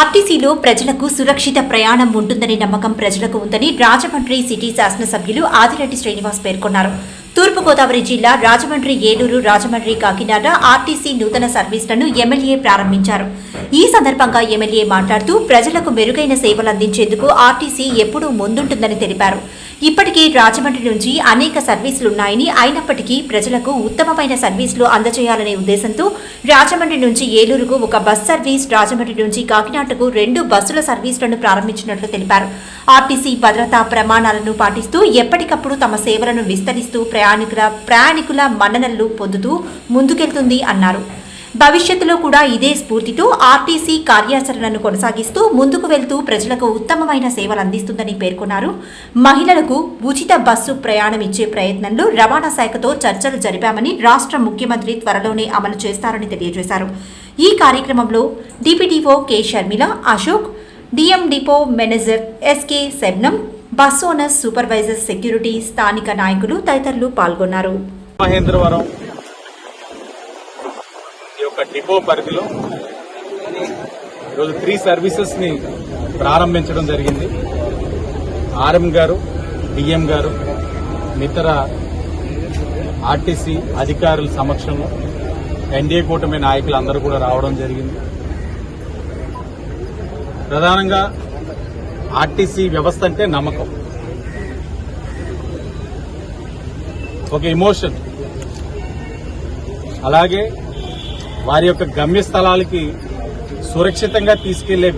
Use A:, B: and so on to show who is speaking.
A: ఆర్టీసీలో ప్రజలకు సురక్షిత ప్రయాణం ఉంటుందనే నమ్మకం ప్రజలకు ఉందని రాజమండ్రి సిటీ శాసనసభ్యులు ఆదిరెడ్డి శ్రీనివాస్ పేర్కొన్నారు. తూర్పుగోదావరి జిల్లా రాజమండ్రి ఏలూరు రాజమండ్రి కాకినాడ ఆర్టీసీ నూతన సర్వీసులను ఎమ్మెల్యే ప్రారంభించారు. ఈ సందర్భంగా ఎమ్మెల్యే మాట్లాడుతూ ప్రజలకు మెరుగైన సేవలు అందించేందుకు ఆర్టీసీ ఎప్పుడూ ముందుంటుందని తెలిపారు. ఇప్పటికీ రాజమండ్రి నుంచి అనేక సర్వీసులున్నాయని అయినప్పటికీ ప్రజలకు ఉత్తమమైన సర్వీసులు అందజేయాలనే ఉద్దేశంతో రాజమండ్రి నుంచి ఏలూరుకు ఒక బస్ సర్వీస్ రాజమండ్రి నుంచి కాకినాడకు రెండు బస్సుల సర్వీసులను ప్రారంభించినట్లు తెలిపారు. ఆర్టీసీ భద్రతా ప్రమాణాలను పాటిస్తూ ఎప్పటికప్పుడు తమ సేవలను విస్తరిస్తూ ప్రయాణికుల ప్రయాణికుల మన్ననలు పొందుతూ ముందుకెళ్తుంది అన్నారు. భవిష్యత్తులో కూడా ఇదే స్ఫూర్తితో ఆర్టీసీ కార్యాచరణను కొనసాగిస్తూ ముందుకు వెళ్తూ ప్రజలకు ఉత్తమమైన సేవలు అందిస్తుందని పేర్కొన్నారు. మహిళలకు ఉచిత బస్సు ప్రయాణం ఇచ్చే ప్రయత్నంలో రవాణా శాఖతో చర్చలు జరిపామని రాష్ట్ర ముఖ్యమంత్రి త్వరలోనే అమలు చేస్తారని తెలియజేశారు. ఈ కార్యక్రమంలో DPDO K Sharmila Ashok DM depot manager SK Shabnam bus owners supervisor security స్థానిక నాయకులు తదితరులు పాల్గొన్నారు.
B: మహేంద్రవరం ఈ యొక్క డిపో పరిధిలో ఈరోజు త్రీ సర్వీసెస్ని ప్రారంభించడం జరిగింది. ఆర్ఎం గారు డిఎం గారు ఇతర ఆర్టీసీ అధికారుల సమక్షంలో ఎన్డీఏ కూటమి నాయకులు అందరూ కూడా రావడం జరిగింది. ప్రధానంగా ఆర్టీసీ వ్యవస్థ అంటే నమ్మకం. ఒక ఎమోషన్. అలాగే వారి యొక్క గమ్యస్థలాలకి సురక్షితంగా తీసుకెళ్ళే